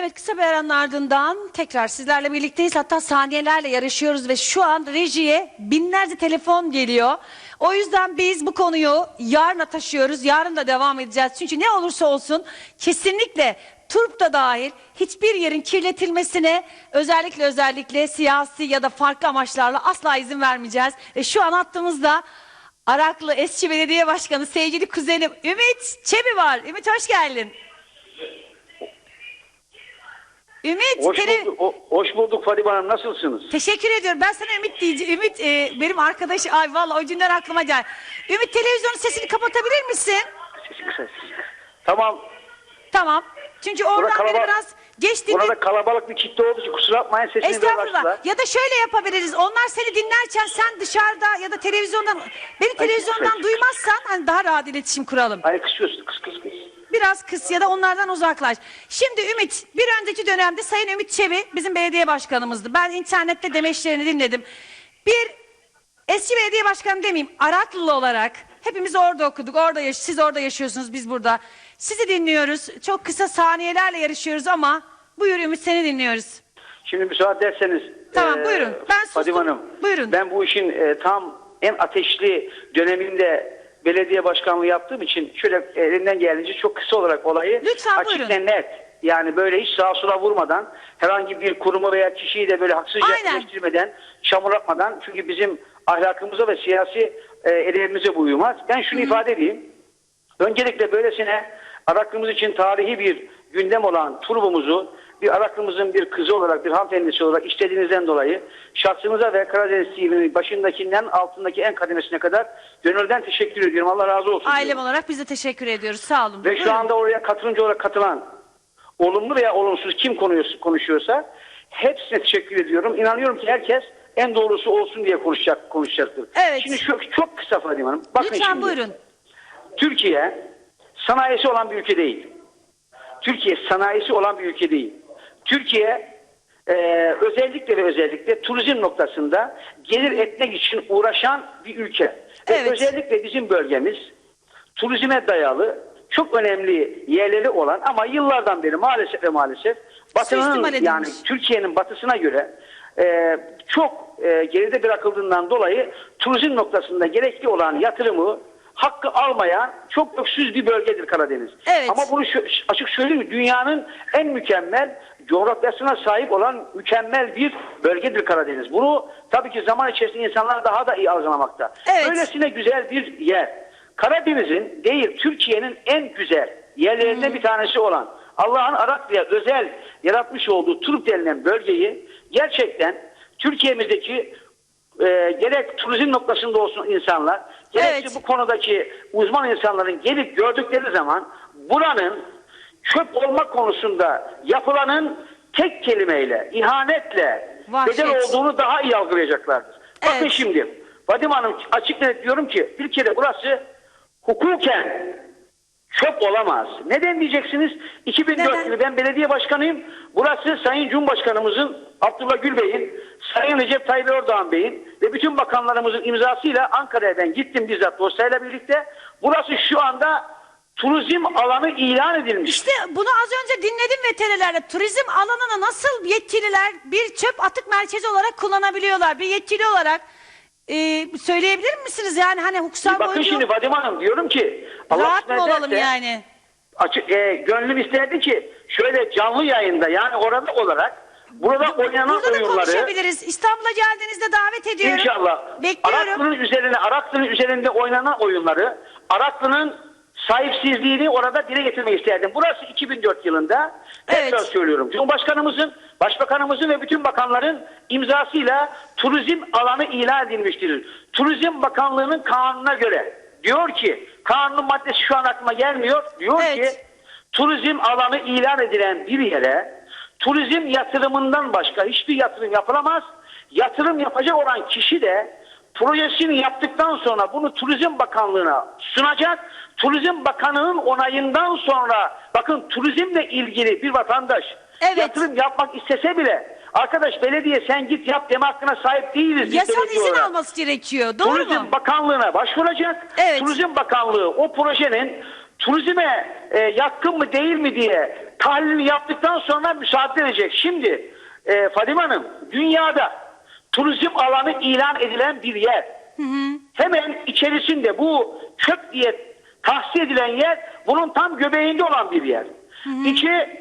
Evet kısa bir aranın ardından tekrar sizlerle birlikteyiz. Hatta saniyelerle yarışıyoruz ve şu an rejiye binlerce telefon geliyor. O yüzden biz bu konuyu yarına taşıyoruz. Yarın da devam edeceğiz. Çünkü ne olursa olsun kesinlikle Turp da dahil hiçbir yerin kirletilmesine özellikle özellikle siyasi ya da farklı amaçlarla asla izin vermeyeceğiz. Ve şu an hattımızda Araklı eski belediye başkanı sevgili kuzenim Ümit Çebi var. Ümit hoş geldin. Ümit, Hoş tele- bulduk, o- hoş bulduk Fadime Hanım. Nasılsınız? teşekkür ediyorum. Ben sana Ümit diyeceğim. Ümit e, benim arkadaşım. Ay vallahi o günden aklıma gel. Ümit televizyonun sesini kapatabilir misin? Sesi kısa. sesi. Tamam. Tamam. Çünkü oradan beni biraz geç dinle. Burada kalabalık bir kitle olduğu için kusura bakmayın sesini biraz açtılar. Estağfurullah. Ya da şöyle yapabiliriz. Onlar seni dinlerken sen dışarıda ya da televizyondan beni televizyondan duymazsan hani daha rahat iletişim kuralım. Hayır kısıyorsun kıs kıs kıs. Biraz kıs ya da onlardan uzaklaş. Şimdi Ümit bir önceki dönemde Sayın Ümit Çebi bizim belediye başkanımızdı. Ben internette demeçlerini dinledim. Bir eski belediye başkanı demeyeyim Araklılı olarak hepimiz orada okuduk. Orada yaş siz orada yaşıyorsunuz biz burada. Sizi dinliyoruz. Çok kısa saniyelerle yarışıyoruz ama buyur Ümit seni dinliyoruz. Şimdi müsaade ederseniz. Tamam, buyurun. Ben sustum. Hanım. Buyurun. Ben bu işin e, tam en ateşli döneminde belediye başkanlığı yaptığım için şöyle elinden geldiğince çok kısa olarak olayı Lütfen, açık buyurun. ve net. Yani böyle hiç sağa sola vurmadan herhangi bir kurumu veya kişiyi de böyle haksızca Aynen. eleştirmeden, çamur atmadan çünkü bizim ahlakımıza ve siyasi e, edebimize bu uymaz. Ben şunu ifade edeyim. Öncelikle böylesine Araklımız için tarihi bir gündem olan turbumuzu bir Araklımızın bir kızı olarak, bir hanımefendisi olarak işlediğinizden dolayı şahsınıza ve Karadeniz TV'nin başındakinden altındaki en kademesine kadar gönülden teşekkür ediyorum. Allah razı olsun. Ailem olarak biz de teşekkür ediyoruz. Sağ olun. Ve Buyurun. şu anda oraya katılımcı olarak katılan olumlu veya olumsuz kim konuşuyorsa hepsine teşekkür ediyorum. İnanıyorum ki herkes en doğrusu olsun diye konuşacak konuşacaktır. Evet. Şimdi çok, çok kısa Fadime Hanım. Bakın Lütfen şimdi. buyurun. Türkiye sanayisi olan bir ülke değil. Türkiye sanayisi olan bir ülke değil. Türkiye e, özellikle ve özellikle turizm noktasında gelir etmek için uğraşan bir ülke. Ve Evet. özellikle bizim bölgemiz turizme dayalı çok önemli yerleri olan ama yıllardan beri maalesef ve maalesef batının yani Türkiye'nin batısına göre e, çok e, geride bırakıldığından dolayı turizm noktasında gerekli olan yatırımı hakkı almayan çok öksüz bir bölgedir Karadeniz. Evet. Ama bunu şu- açık söyleyeyim? Dünyanın en mükemmel coğrafyasına sahip olan mükemmel bir bölgedir Karadeniz. Bunu tabii ki zaman içerisinde insanlar daha da iyi algılamakta. Evet. Öylesine güzel bir yer. Karadeniz'in değil Türkiye'nin en güzel yerlerinden bir tanesi olan Allah'ın Araklı'ya özel yaratmış olduğu Turp denilen bölgeyi gerçekten Türkiye'mizdeki e, gerek turizm noktasında olsun insanlar gerekse Evet. bu konudaki uzman insanların gelip gördükleri zaman buranın çöp olma konusunda yapılanın tek kelimeyle, ihanetle Vahşet. bedel olduğunu daha iyi algılayacaklardır. Bakın Evet. şimdi Vadim Hanım açık net diyorum ki bir kere burası hukuken çöp olamaz. Neden diyeceksiniz? 2004 Neden? yılı ben belediye başkanıyım. Burası Sayın Cumhurbaşkanımızın Abdullah Gül Bey'in, Sayın Recep Tayyip Erdoğan Bey'in ve bütün bakanlarımızın imzasıyla Ankara'ya ben gittim bizzat dosyayla birlikte. Burası şu anda turizm alanı ilan edilmiş. İşte bunu az önce dinledim veterinerlerde. Turizm alanını nasıl yetkililer bir çöp atık merkezi olarak kullanabiliyorlar? Bir yetkili olarak e, söyleyebilir misiniz? Yani hani hukuksal Bakın boyutu şimdi Vadim Hanım diyorum ki Allah rahat mı olalım ederse- yani? açık e, gönlüm isterdi ki şöyle canlı yayında yani orada olarak burada oynanan Burada da oyunları konuşabiliriz. İstanbul'a geldiğinizde davet ediyorum. inşallah Bekliyorum. Araklı'nın üzerine Araklı'nın üzerinde oynanan oyunları Araklı'nın sahipsizliğini orada dile getirmek isterdim. Burası 2004 yılında tekrar Evet. söylüyorum. Cumhurbaşkanımızın, başbakanımızın ve bütün bakanların imzasıyla turizm alanı ilan edilmiştir. Turizm Bakanlığı'nın kanununa göre diyor ki kanunun maddesi şu an aklıma gelmiyor. Diyor Evet. ki turizm alanı ilan edilen bir yere turizm yatırımından başka hiçbir yatırım yapılamaz. Yatırım yapacak olan kişi de projesini yaptıktan sonra bunu Turizm Bakanlığı'na sunacak. Turizm Bakanı'nın onayından sonra bakın turizmle ilgili bir vatandaş Evet. yatırım yapmak istese bile arkadaş belediye sen git yap deme hakkına sahip değiliz. Yasal izin olarak. alması gerekiyor. Doğru Turizm mu? Bakanlığı'na başvuracak. Evet. Turizm Bakanlığı o projenin turizme e, yatkın mı değil mi diye tahlilini yaptıktan sonra müsaade edecek. Şimdi e, Fadime Hanım dünyada turizm alanı ilan edilen bir yer. Hemen içerisinde bu çöp diye tahsis edilen yer bunun tam göbeğinde olan bir yer. İki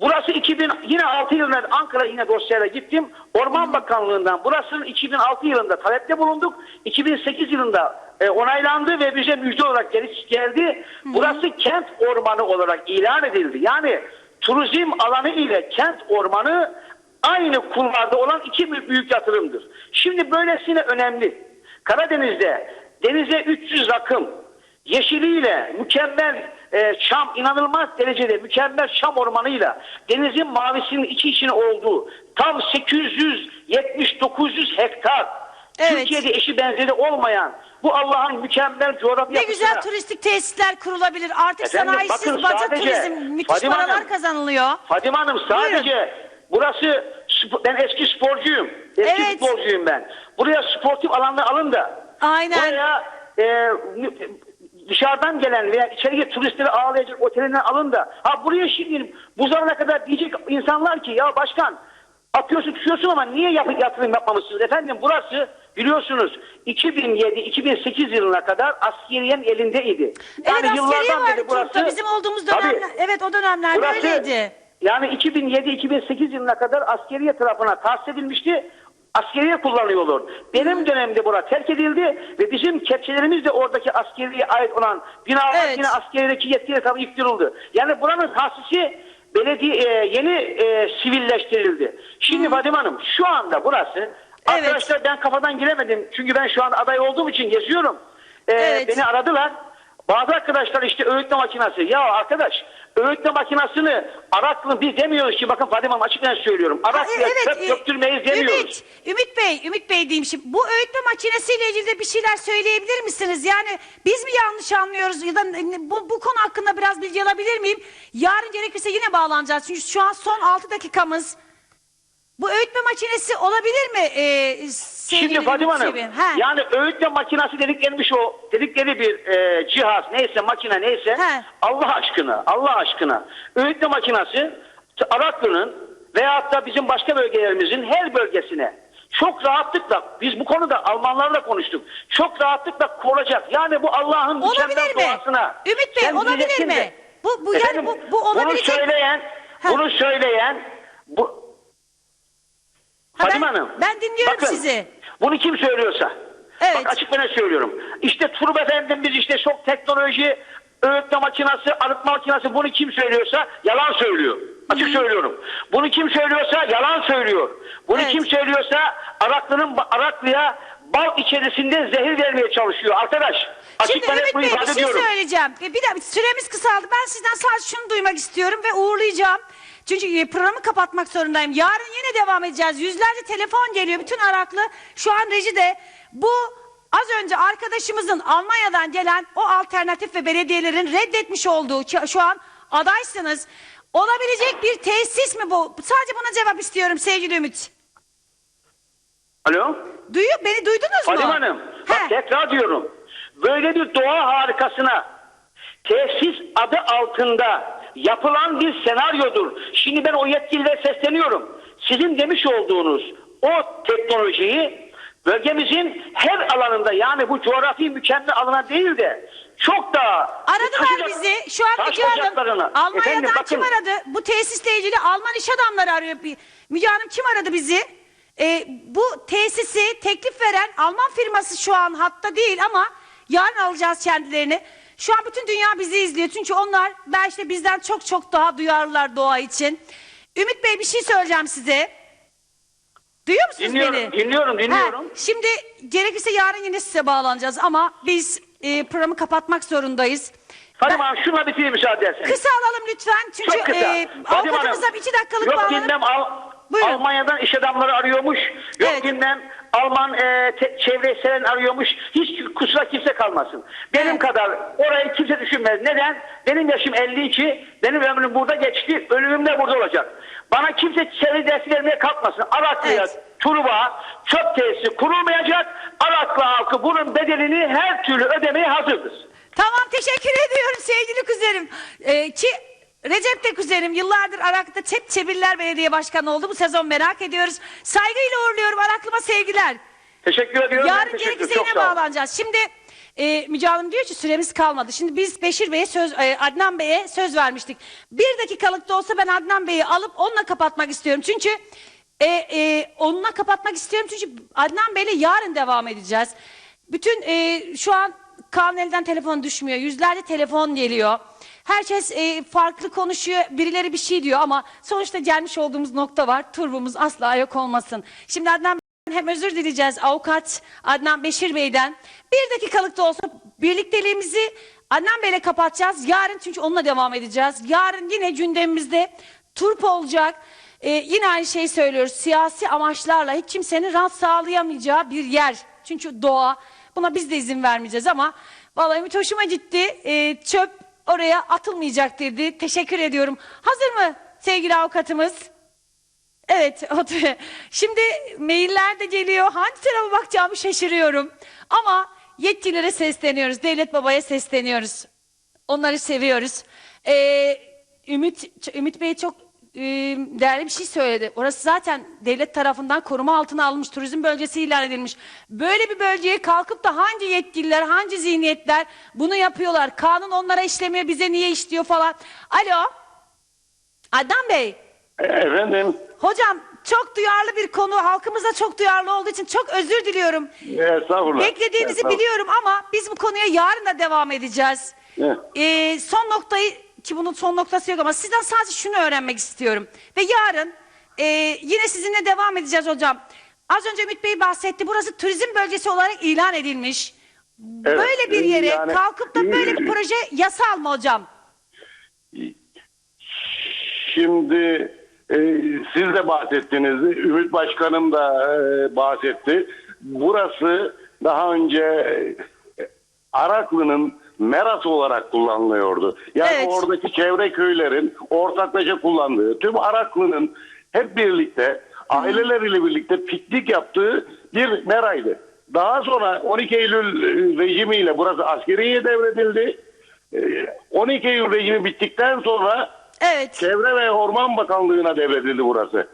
Burası 2000 yine 6 yılında Ankara yine dosyayla gittim. Orman Bakanlığı'ndan burasının 2006 yılında talepte bulunduk. 2008 yılında e, onaylandı ve bize müjde olarak geri geldi. Burası kent ormanı olarak ilan edildi. Yani turizm alanı ile kent ormanı aynı kulvarda olan iki büyük büyük yatırımdır. Şimdi böylesine önemli. Karadeniz'de denize 300 rakım, yeşiliyle mükemmel e, Şam inanılmaz derecede mükemmel Şam ormanıyla denizin mavisinin içi içine olduğu tam 870-900 hektar Evet. Türkiye'de eşi benzeri olmayan bu Allah'ın mükemmel coğrafya Ne güzel turistik tesisler kurulabilir. Artık Efendim, sanayisiz bakın baca sadece turizm müthiş Fadime paralar Hanım, kazanılıyor. Fadime Hanım sadece burası ben eski sporcuyum. Eski Evet. futbolcuyum ben. Buraya sportif alanlar alın da Aynen. buraya e, dışarıdan gelen veya içeriye turistleri ağırlayacak otelinden alın da ha buraya şimdi bu zamana kadar diyecek insanlar ki ya başkan atıyorsun tutuyorsun ama niye yap- yatırım yapmamışsınız efendim burası biliyorsunuz 2007-2008 yılına kadar askeriyenin elindeydi. evet askeriye vardı Turk'ta bizim olduğumuz Tabii. dönemler. Evet o dönemler Burası, öyleydi. Yani 2007-2008 yılına kadar askeriye tarafına tahsis edilmişti. Askeriye kullanıyorlar. Benim dönemde bura terk edildi ve bizim kepçelerimiz de oradaki askeriye ait olan binalar Evet. yine askeriyedeki yetkili tabi yıktırıldı. Yani buranın tahsisi belediye e, yeni e, sivilleştirildi. Şimdi Fadime Hanım şu anda burası arkadaşlar ben kafadan giremedim. Çünkü ben şu an aday olduğum için geziyorum. E, Evet. Beni aradılar. Bazı arkadaşlar işte öğütme makinesi. Ya arkadaş öğütme makinesini Araklı biz demiyoruz ki bakın Fadime Hanım açıkça söylüyorum. Araklı'ya çöp e, döktürmeyiz demiyoruz. Ümit, Ümit Bey, Ümit Bey diyeyim şimdi. Bu öğütme makinesiyle ilgili de bir şeyler söyleyebilir misiniz? Yani biz mi yanlış anlıyoruz ya da bu, bu konu hakkında biraz bilgi alabilir miyim? Yarın gerekirse yine bağlanacağız. Çünkü şu an son 6 dakikamız. Bu öğütme makinesi olabilir mi? Ee, sevgili Şimdi Fadime Hanım? Ha. yani öğütme makinesi dediklermiş o dedikleri bir e, cihaz neyse makine neyse He. Allah aşkına Allah aşkına öğütme makinesi Araklı'nın veyahut da bizim başka bölgelerimizin her bölgesine çok rahatlıkla biz bu konuda Almanlarla konuştuk. Çok rahatlıkla kurulacak. Yani bu Allah'ın mükemmel mi? doğasına. Ümit Bey, olabilir mi? Bu- bu yani Efendim, bu- bu olabilecek- Bunu söyleyen Ha. bunu söyleyen bu Fadime ben- Hanım. ben dinliyorum bakın, sizi. Bunu kim söylüyorsa. Evet. Bak açık ben söylüyorum. İşte Turp efendim biz işte çok teknoloji, öğütme makinesi, arıtma makinesi bunu kim söylüyorsa yalan söylüyor. Açık söylüyorum. Bunu kim söylüyorsa yalan söylüyor. Bunu Evet. kim söylüyorsa Araklı'nın Araklı'ya bal içerisinde zehir vermeye çalışıyor. Arkadaş açık Şimdi Ümit Bey bir şey ediyorum. söyleyeceğim. Bir dakika süremiz kısaldı. Ben sizden sadece şunu duymak istiyorum ve uğurlayacağım. Çünkü e, programı kapatmak zorundayım. Yarın yine devam edeceğiz. Yüzlerce telefon geliyor. Bütün Araklı şu an rejide. Bu az önce arkadaşımızın Almanya'dan gelen o alternatif ve belediyelerin reddetmiş olduğu şu an adaysınız. Olabilecek bir tesis mi bu? Sadece buna cevap istiyorum sevgili Ümit. Alo? Duyuyor, beni duydunuz mu? Fadime Hanım bak He. tekrar diyorum. Böyle bir doğa harikasına tesis adı altında yapılan bir senaryodur. Şimdi ben o yetkililere sesleniyorum. Sizin demiş olduğunuz o teknolojiyi bölgemizin her alanında yani bu coğrafi mükemmel alana değil de çok daha Aradılar taş bizi. Şu an Hanım. ocaklarına. Almanya'dan Efendim, kim bakın, aradı? Bu tesisle ilgili Alman iş adamları arıyor. Müge Hanım kim aradı bizi? Ee, bu tesisi teklif veren Alman firması şu an hatta değil ama yarın alacağız kendilerini. Şu an bütün dünya bizi izliyor. Çünkü onlar belki de bizden çok çok daha duyarlılar doğa için. Ümit Bey bir şey söyleyeceğim size. Duyuyor musunuz Dinliyorum, beni? dinliyorum, dinliyorum. Ha, şimdi gerekirse yarın yine size bağlanacağız ama biz e, programı kapatmak zorundayız. Fadime Ben- Hanım şuna bitireyim müsaade etseniz. Kısa alalım lütfen. Çünkü Çok kısa. e, avukatımıza Hanım, iki dakikalık Yok bağlanıp... bilmem Al- Buyurun. Almanya'dan iş adamları arıyormuş. Yok Evet. bilmem Alman e, te- çevresel arıyormuş. Hiç kusura kimse kalmasın. Benim kadar orayı kimse düşünmez. Neden? Benim yaşım 52. Benim ömrüm burada geçti. Ölümüm de burada olacak. Bana kimse çevre dersi vermeye kalkmasın. Araklı'ya, Evet. Truva, çöp tesisi kurulmayacak. Araklı halkı bunun bedelini her türlü ödemeye hazırdır. Tamam teşekkür ediyorum sevgili kuzenim. Ee, ki Recep de kuzenim yıllardır Arak'ta Çep Çebiller Belediye Başkanı oldu. Bu sezon merak ediyoruz. Saygıyla uğurluyorum Araklıma sevgiler. Teşekkür ediyorum. Ben Yarın teşekkür gerekirse Çok yine sağ olun. bağlanacağız. Şimdi e, Müge Hanım diyor ki süremiz kalmadı. Şimdi biz Beşir Bey'e söz, e, Adnan Bey'e söz vermiştik. Bir dakikalık da olsa ben Adnan Bey'i alıp onunla kapatmak istiyorum. Çünkü e, e, onunla kapatmak istiyorum. Çünkü Adnan Bey'le yarın devam edeceğiz. Bütün e, şu an Kaan elden telefon düşmüyor. Yüzlerce telefon geliyor. Herkes e, farklı konuşuyor. Birileri bir şey diyor ama sonuçta gelmiş olduğumuz nokta var. Turbumuz asla yok olmasın. Şimdi Adnan hem özür dileyeceğiz avukat Adnan Beşir Bey'den. Bir dakikalık da olsa birlikteliğimizi Adnan Bey'le kapatacağız. Yarın çünkü onunla devam edeceğiz. Yarın yine gündemimizde turp olacak. Ee, yine aynı şeyi söylüyoruz. Siyasi amaçlarla hiç kimsenin rahat sağlayamayacağı bir yer. Çünkü doğa. Buna biz de izin vermeyeceğiz ama vallahi Ümit hoşuma gitti. Ee, çöp oraya atılmayacak dedi. Teşekkür ediyorum. Hazır mı sevgili avukatımız? Evet, şimdi mailler de geliyor. Hangi tarafa bakacağımı şaşırıyorum. Ama yetkililere sesleniyoruz. Devlet babaya sesleniyoruz. Onları seviyoruz. Ee, Ümit Ümit Bey çok e, değerli bir şey söyledi. Orası zaten devlet tarafından koruma altına alınmış, turizm bölgesi ilan edilmiş. Böyle bir bölgeye kalkıp da hangi yetkililer, hangi zihniyetler bunu yapıyorlar? Kanun onlara işlemiyor, bize niye işliyor falan. Alo, Adnan Bey. E, Efendim, Hocam çok duyarlı bir konu. Halkımız da çok duyarlı olduğu için çok özür diliyorum. estağfurullah. Beklediğinizi Estağfurullah. biliyorum ama biz bu konuya yarın da devam edeceğiz. Evet. Ee, son noktayı ki bunun son noktası yok ama sizden sadece şunu öğrenmek istiyorum. Ve yarın e, yine sizinle devam edeceğiz hocam. Az önce Ümit Bey bahsetti. Burası turizm bölgesi olarak ilan edilmiş. Evet, Böyle bir yere yani- kalkıp da böyle bir proje yasal mı hocam? Şimdi e, siz de bahsettiniz, Ümit Başkanım da e, bahsetti. Burası daha önce e, Araklı'nın merası olarak kullanılıyordu. Yani Evet. oradaki çevre köylerin ortaklaşa kullandığı, tüm Araklı'nın hep birlikte, aileleriyle birlikte piknik yaptığı bir meraydı. Daha sonra 12 Eylül e, rejimiyle burası askeriye devredildi. E, 12 Eylül rejimi bittikten sonra Evet. Çevre ve Orman Bakanlığı'na devredildi burası.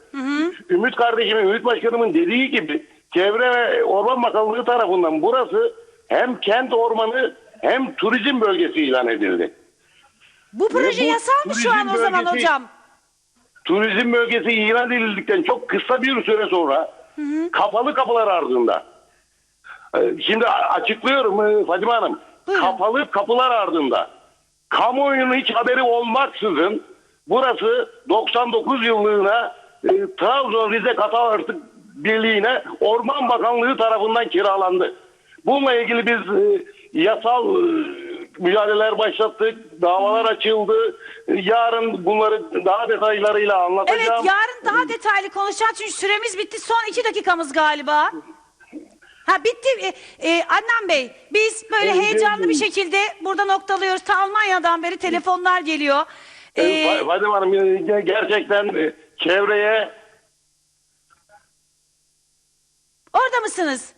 Ümit kardeşimin, Ümit Başkanımın dediği gibi Çevre ve Orman Bakanlığı tarafından burası hem kent ormanı hem turizm bölgesi ilan edildi. Bu proje bu yasal mı şu an o zaman bölgesi- hocam? Turizm bölgesi ilan edildikten çok kısa bir süre sonra kapalı kapılar ardında. Ee, Şimdi açıklıyorum e, Fadime Hanım. Buyurun. Kapalı kapılar ardında. Kamuoyunun hiç haberi olmaksızın burası 99 yıllığına e, Trabzon Rize Katal Artık Birliği'ne Orman Bakanlığı tarafından kiralandı. Bununla ilgili biz e, yasal e, mücadeleler başlattık, davalar açıldı. E, Yarın bunları daha detaylarıyla Evet anlatacağım. yarın daha detaylı konuşacağız çünkü süremiz bitti. Son iki dakikamız galiba. Ha bitti. Ee, e, Adnan Bey biz böyle Evet, heyecanlı bir evet. şekilde burada noktalıyoruz. Ta Almanya'dan beri telefonlar geliyor. Ee, Fadime Hanım e, ge- gerçekten e, çevreye orada mısınız?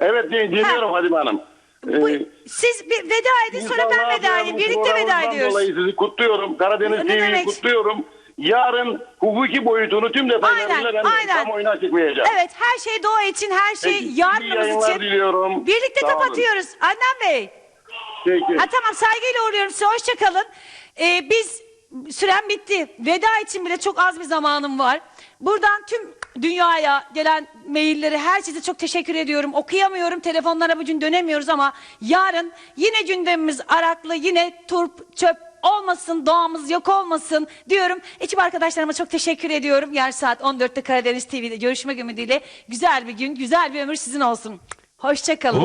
evet din- dinliyorum Fadime Hanım. Bu, E, siz bir veda edin sonra ben veda edeyim. Birlikte veda ediyoruz. Dolayı sizi kutluyorum. Karadeniz Ne TV'yi demek? kutluyorum. Yarın hukuki boyutunu tüm detaylarıyla Aynen, ben aynen. kamuoyuna açıklayacağım. Evet her şey doğa için her şey Peki, iyi yardımımız yayınlar için. diliyorum. Birlikte Sağ olun. kapatıyoruz. Adnan Bey. Peki. Ha tamam saygıyla uğurluyorum size hoşçakalın. Ee, biz süren bitti. Veda için bile çok az bir zamanım var. Buradan tüm dünyaya gelen mailleri herkese çok teşekkür ediyorum. Okuyamıyorum telefonlara bugün dönemiyoruz ama yarın yine gündemimiz Araklı yine turp çöp olmasın doğamız yok olmasın diyorum. Ekip arkadaşlarıma çok teşekkür ediyorum. Yarın saat 14'te Karadeniz TV'de görüşmek ümidiyle güzel bir gün güzel bir ömür sizin olsun. Hoşçakalın.